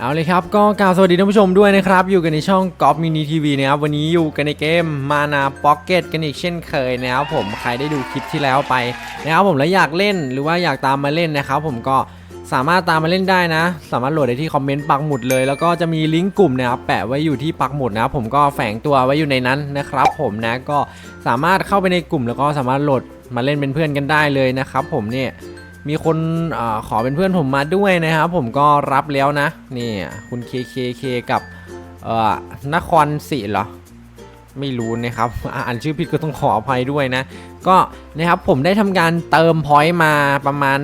เอาเลยครับก็กล่าวสวัสดีท่านผู้ชมด้วยนะครับ อยู่กันในช่องกอล์ฟมินิทีวีนะครับ วันนี้อยู่กันในเกมมานาพ็อกเก็ตกันอีกเช่นเคยนะครับผมใครได้ดูคลิปที่แล้วไปนะครับผมแล้วอยากเล่นหรือว่าอยากตามมาเล่นนะครับผมก็สามารถตามมาเล่นได้นะ สามารถโหลดได้ที่คอมเมนต์ปักหมุดเลย แล้วก็จะมีลิงก์กลุ่มนะครับแปะไว้อยู่ที่ปักหมุดนะครับผมก็แฝงตัวไว้อยู่ในนั้นนะครับ ผมนะก็สามารถเข้าไปในกลุ่ม แล้วก็สามารถโหลดมาเล่นเป็นเพื่อนกันได้เลยนะครับผมเนี่ย มีคนอขอเป็นเพื่อนผมมาด้วยนะครับ ผมก็รับแล้วนะนี่คุณเคเคเคกับเออนครศรีเหรอไม่รู้นะครับอ่านชื่อผิดก็ต้องขออภัยด้วยนะ ก็นะครับผมได้ทำการเติมพอยต์มาประมาณ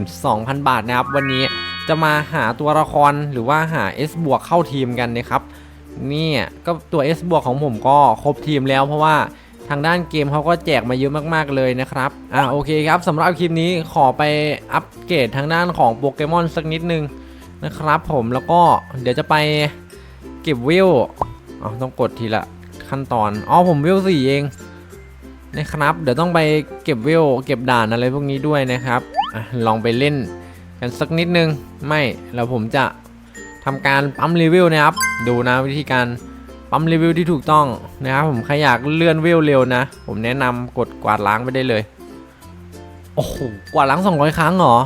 12,000 บาทนะครับ วันนี้จะมาหาตัวละครหรือว่าหา S บวกเข้าทีมกันนะครับ นี่ก็ตัว S บวกของผมก็ครบทีมแล้วเพราะว่า ทางด้านเกมเขาก็แจกมาเยอะมากๆเลยนะครับ อ่าโอเคครับสำหรับคลิปนี้ขอไปอัปเกรดทางด้านของโปเกมอนสักนิดนึงนะครับผมแล้วก็เดี๋ยวจะไปเก็บวิวอ๋อต้องกดทีละขั้นตอน อ๋อผมวิวสี่เองนะครับ เดี๋ยวต้องไปเก็บวิวเก็บด่านอะไรพวกนี้ด้วยนะครับอะลองไปเล่นกันสักนิดนึง ไม่แล้วผมจะทำการปั๊มรีวิวนะครับ ดูนะวิธีการ ปั๊มรีวิวที่ถูกต้องนะครับผมใครอยากเลื่อนวิวเร็วนะ ผมแนะนำกดกวาดล้างไปได้เลย โอ้โห กวาดล้าง 200 ครั้งเหรอ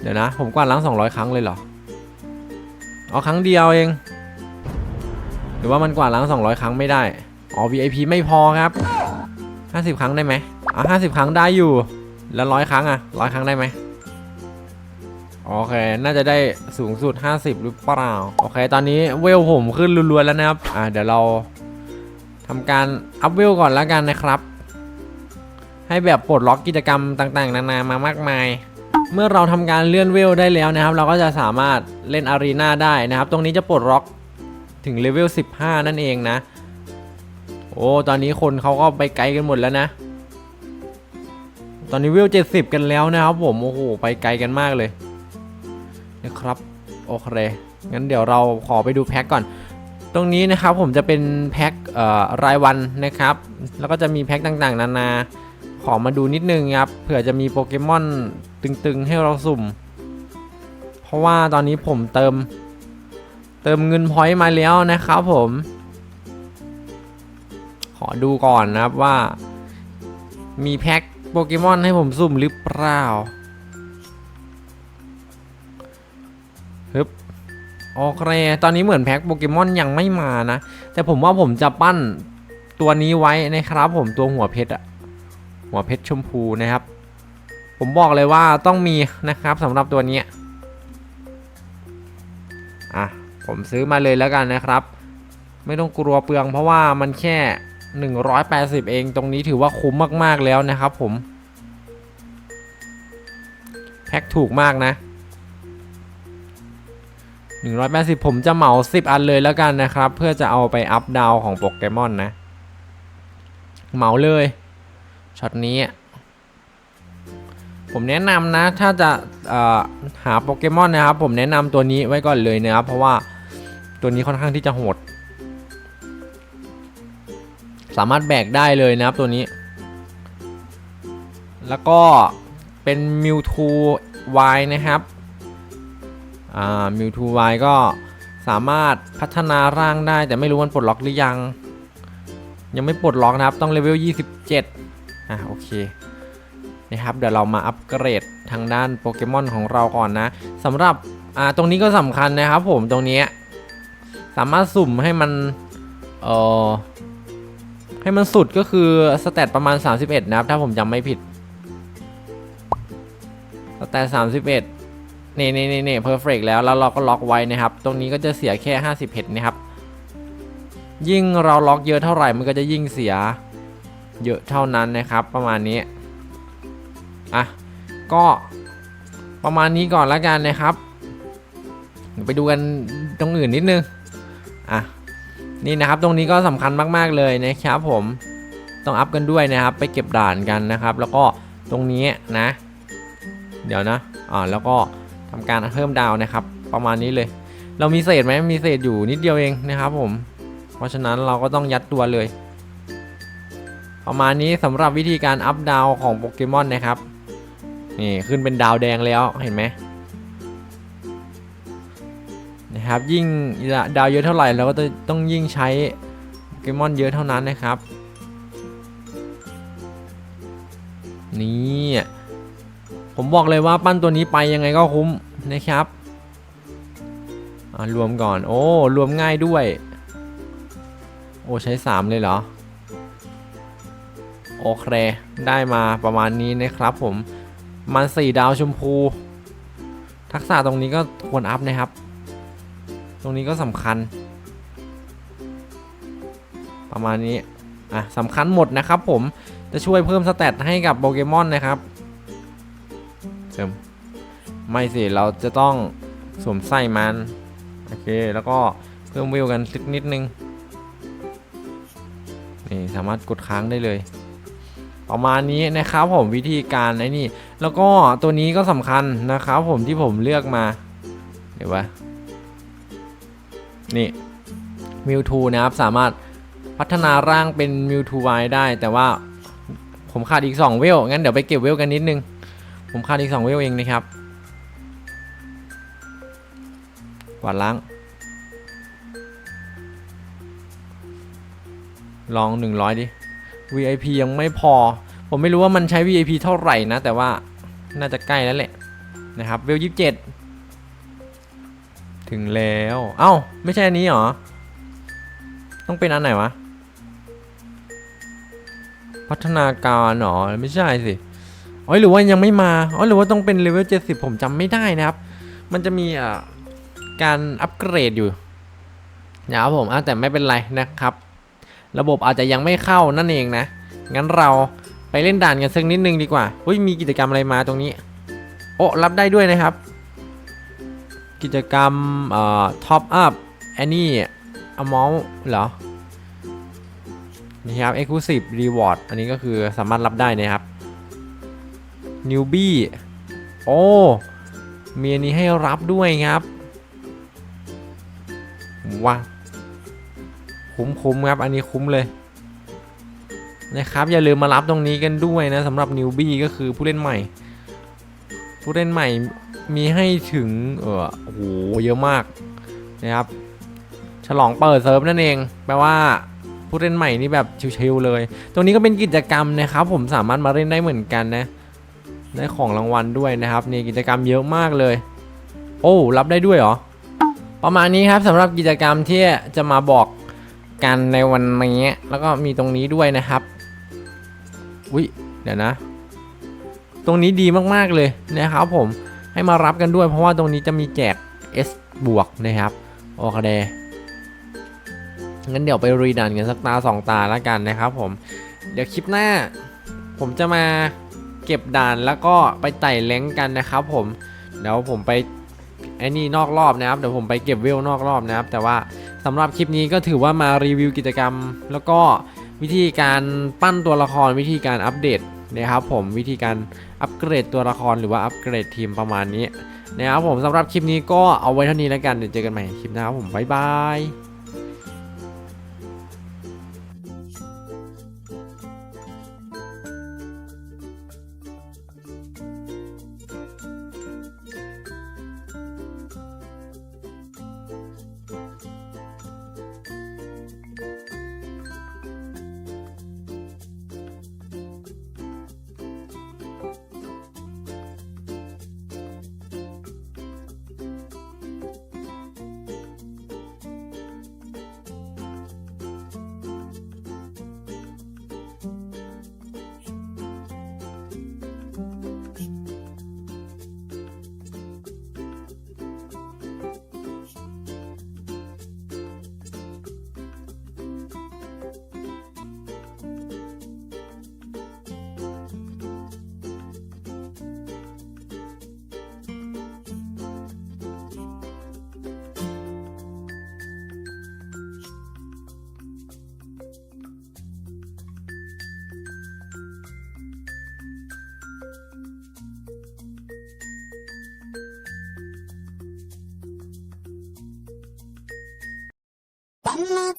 เดี๋ยวนะ ผมกวาดล้าง 200 ครั้งเลยเหรอ เอาครั้งเดียวเอง หรือว่ามันกวาดล้าง 200 ครั้งไม่ได้ อ๋อ VIP ไม่พอครับ 50 ครั้งได้ไหมอ๋อ50 ครั้งได้อยู่ แล้วร้อยครั้งอะร้อยครั้งได้ไหม โอเค น่าจะได้สูงสุด 50 หรือเปล่า โอเค ตอนนี้เวลผมขึ้นรัวๆแล้วนะครับ อ่า เดี๋ยวเราทำการอัพเวลก่อนแล้วกันนะครับ ให้แบบปลดล็อกกิจกรรมต่างๆ นานามามากมาย เมื่อเราทำการเลื่อนเวลได้แล้วนะครับ เราก็จะสามารถเล่นอารีนาได้นะครับ ตรงนี้จะปลดล็อกถึงเลเวล 15 นั่นเองนะ โอ้ ตอนนี้คนเขาก็ไปไกลกันหมดแล้วนะ ตอนนี้เวล 70 กันแล้วนะครับผม โอ้โห ไปไกลกันมากเลย นะครับโอเคงั้นเดี๋ยวเราขอไปดูแพ็กก่อน ตรงนี้นะครับผมจะเป็นแพ็กรายวันนะครับ แล้วก็จะมีแพ็กต่างๆ นานา ขอมาดูนิดนึงครับเผื่อจะมีโปเกมอนตึงๆ ให้เราสุ่ม เพราะว่าตอนนี้ผมเติม เติมเงินพอยต์มาแล้วนะครับผม ขอดูก่อนนะครับว่า มีแพ็คโปเกมอนให้ผมสุ่มหรือเปล่า ฮึบโอเคตอนนี้เหมือนแพ็คโปเกมอนยังไม่มานะ แต่ผมว่าผมจะปั้นตัวนี้ไว้นะครับผมตัวหัวเพชรอะหัวเพชรชมพูนะครับ ผมบอกเลยว่าต้องมีนะครับสำหรับตัวนี้อะผมซื้อมาเลยแล้วกันนะครับ ไม่ต้องกลัวเปลืองเพราะว่ามันแค่ 180 เองตรงนี้ถือว่าคุ้มมากๆแล้วนะครับผม แพ็คถูกมากนะ 180 ผมจะเหมา 10 อันเลยแล้วกันนะครับ เพื่อจะเอาไปอัพดาวของโปเกมอนนะ เหมาเลยช็อตนี้ ผมแนะนำนะ ถ้าจะหาโปเกมอนนะครับ ผมแนะนำตัวนี้ไว้ก่อนเลยนะครับ เพราะว่าตัวนี้ค่อนข้างที่จะโหด สามารถแบกได้เลยนะครับตัวนี้ แล้วก็เป็น Mewtwo Y นะครับ อ่า Mewtwo Y ก็สามารถพัฒนาร่างได้แต่ไม่รู้มันปลดล็อกหรือยัง ยังไม่ปลดล็อกนะครับต้องเลเวล 27 อะโอเคนะครับเดี๋ยวเรามาอัปเกรดทางด้านโปเกมอนของเราก่อนนะสำหรับอ่าตรงนี้ก็สำคัญนะครับผมตรงนี้สามารถสุ่มให้มันเอ่อให้มันสุดก็คือสแตทประมาณ 31 นะครับ ถ้าผมจำไม่ผิดสแตท31 นี่นี่นี่นี่เพอร์เฟกแล้วแล้วเราก็ล็อกไว้นะครับ ตรงนี้ก็จะเสียแค่ 50เพชรนะครับ ยิ่งเราล็อกเยอะเท่าไหร่มันก็จะยิ่งเสียเยอะเท่านั้นนะครับ ประมาณนี้อะก็ประมาณนี้ก่อนแล้วกันนะครับ ไปดูกันตรงอื่นนิดนึงอะนี่นะครับตรงนี้ก็สำคัญมากๆเลยนะครับผมต้องอัพกันด้วยนะครับ ไปเก็บด่านกันนะครับ แล้วก็ตรงนี้นะ เดี๋ยวนะอ่าแล้วก็ ทำการเพิ่มดาวนะครับ ประมาณนี้เลย เรามีเศษไหมมีเศษอยู่นิดเดียวเองนะครับผม เพราะฉะนั้นเราก็ต้องยัดตัวเลย ประมาณนี้สำหรับวิธีการอัพดาวของโปเกมอนนะครับ นี่ขึ้นเป็นดาวแดงแล้วเห็นไหมนะครับยิ่งดาวเยอะเท่าไหร่เราก็ต้องยิ่งใช้โปเกมอนเยอะเท่านั้นนะครับ นี่ ผมบอกเลยว่าปั้นตัวนี้ไปยังไงก็คุ้มนะครับรวมก่อน โอ้ รวมง่ายด้วย โอ้ ใช้ 3 เลยเหรอ โอเค ได้มาประมาณนี้นะครับผม มัน 4 ดาวชมพู ทักษะตรงนี้ก็ควรอัพนะครับ ตรงนี้ก็สำคัญ ประมาณนี้ อะสำคัญหมดนะครับผม จะช่วยเพิ่มสเตตให้กับโปเกมอนนะครับ เสริมไม่สิ เราจะต้องสวมไส้มัน โอเค แล้วก็เพิ่มวิวกันสักนิดนึง นี่สามารถกดค้างได้เลย ประมาณนี้นะครับผมวิธีการไอ้นี่ แล้วก็ตัวนี้ก็สำคัญนะครับผมที่ผมเลือกมา เดี๋ยววะนี่มิวทูนะครับ สามารถพัฒนาร่างเป็นมิวทูไวได้ แต่ว่าผมขาดอีก 2 เวล งั้นเดี๋ยวไปเก็บเวลกันนิดนึง ผมขาดอีก2เวลเองนะครับกวาดล้าง ลอง100ดิ VIP ยังไม่พอ ผมไม่รู้ว่ามันใช้ VIP เท่าไหร่นะ แต่ว่าน่าจะใกล้แล้วแหละนะครับเวล27ถึงแล้ว เอ้า ไม่ใช่อันนี้หรอ ต้องเป็นอันไหนวะ พัฒนาการหรอ ไม่ใช่สิ อ๋อหรือว่ายังไม่มาอ๋อหรือว่าต้องเป็นเลเวล70ผมจำไม่ได้นะครับ มันจะมีอ่าการอัปเกรดอยู่นะครับผมอะแต่ไม่เป็นไรนะครับ ระบบอาจจะยังไม่เข้านั่นเองนะ งั้นเราไปเล่นด่านกันสักนิดนึงดีกว่าเฮ้ยมีกิจกรรมอะไรมาตรงนี้ โอ้รับได้ด้วยนะครับ กิจกรรมเอ่อท็อปอัพแอนนี่อมอลเหรอ นี่ครับ Exclusive Reward อันนี้ก็คือสามารถรับได้นะครับ Newbie โอ้มีอันนี้ให้รับด้วยครับว้าวคุ้มครับ อันนี้คุ้มเลย นะครับ อย่าลืมมารับตรงนี้กันด้วยนะสำหรับ Newbie ก็คือผู้เล่นใหม่ ผู้เล่นใหม่มีให้ถึง เออโอ้โห เยอะมากนะครับ ฉลองเปิดเซิร์ฟนั่นเอง แปลว่าผู้เล่นใหม่นี่แบบชิวๆเลย ตรงนี้ก็เป็นกิจกรรมนะครับ ผมสามารถมาเล่นได้เหมือนกันนะ ได้ของรางวัลด้วยนะครับนี่กิจกรรมเยอะมากเลย โอ้รับได้ด้วยเหรอ ประมาณนี้ครับสำหรับกิจกรรมที่จะมาบอกกันในวันนี้แล้วก็มีตรงนี้ด้วยนะครับอุ้ยเดี๋ยวนะ ตรงนี้ดีมากๆเลยนะครับผมให้มารับกันด้วย เพราะว่าตรงนี้จะมีแจก S บวกนะครับโอเคงั้นเดี๋ยวไปรีดันกันสักตาสองตาแล้วกันนะครับผม เดี๋ยวคลิปหน้า ผมจะมา เก็บด่านแล้วก็ไปไต่แรงกันนะครับ ผมเดี๋ยวผมไปไอ้นี่นอกรอบนะครับเดี๋ยวผมไปเก็บเวลนอกรอบนะครับ แต่ว่าสำหรับคลิปนี้ก็ถือว่ามารีวิวกิจกรรม แล้วก็วิธีการปั้นตัวละครวิธีการอัปเดตนะครับผมวิธีการอัปเกรดตัวละครหรือว่าอัปเกรดทีมประมาณนี้นะครับผมสำหรับคลิปนี้ก็เอาไว้เท่านี้แล้วกันเดี๋ยวเจอกันใหม่คลิปหน้าครับผมบ๊ายบาย Unlike